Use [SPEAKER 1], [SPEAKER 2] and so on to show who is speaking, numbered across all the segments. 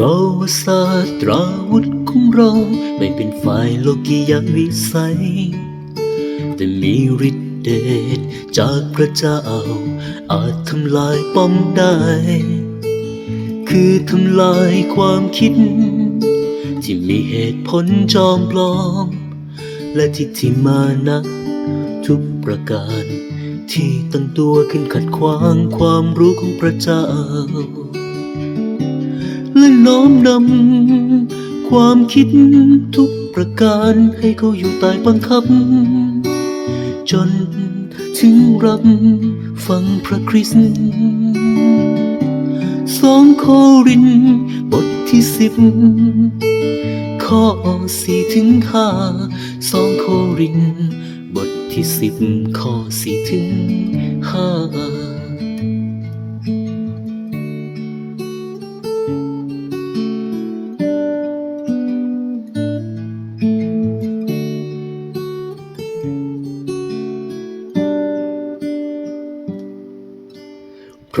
[SPEAKER 1] พราะว่าศาสตราวุธของเราไม่เป็นฝ่ายโลกียวิสัย แต่มีฤทธิเดชจากพระเจ้า อาจทำลายป้อมได้ คือทำลายความคิด ที่มีเหตุผลจอมปลอม และทิฏฐิมานะทุกประการ ที่ตั้งตัวขึ้นขัดขวางความรู้ของพระเจ้า และน้อมนำความคิดทุกประการให้เขาอยู่ใต้บังคับ จนถึงรับฟังพระคริสต์สองโครินบทที่สิบข้อสี่ถึงห้าสองโครินบทที่สิบข้อสี่ถึงห้า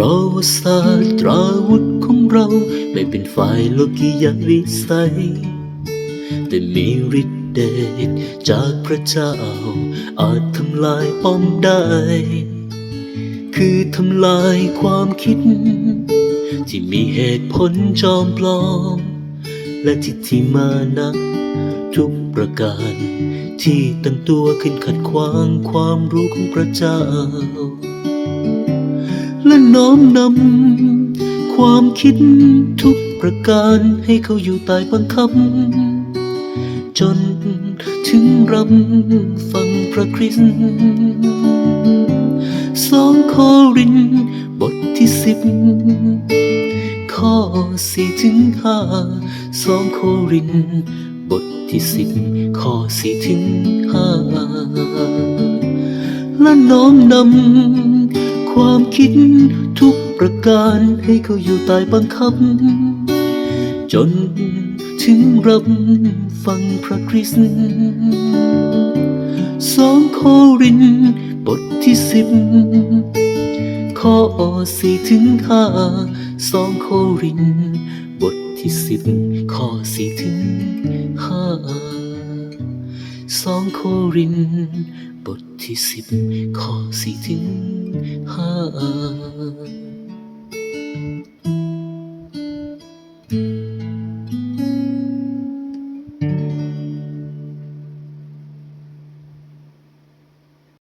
[SPEAKER 1] เพราะว่าศาสตราวุธของเราไม่เป็นฝ่ายโลกียวิสัย แต่มีฤทธิเดชจากพระเจ้า อาจทำลายป้อมได้ คือทำลายความคิด ที่มีเหตุผลจอมปลอม และทิฏฐิมานะทุกประการ ที่ตั้งตัวขึ้นขัดขวางความรู้ของพระเจ้า และน้อมนำ ความคิดทุกประการให้เขาอยู่ใต้บังคับ จนถึงรับฟังพระคริสต์สองโครินบทที่สิบข้อสี่ถึงห้าสองโครินบทที่สิบข้อสี่ถึงห้าและน้อมนำความคิด ประการให้เขาอยู่ใต้บังคับ จนถึงรับฟังพระคริสต์สองโครินบทที่สิบข้อสี่ถึงห้าสองโครินบทที่สิบข้อสี่ถึงห้าสองโครินบทที่สิบข้อสี่ถึงห้า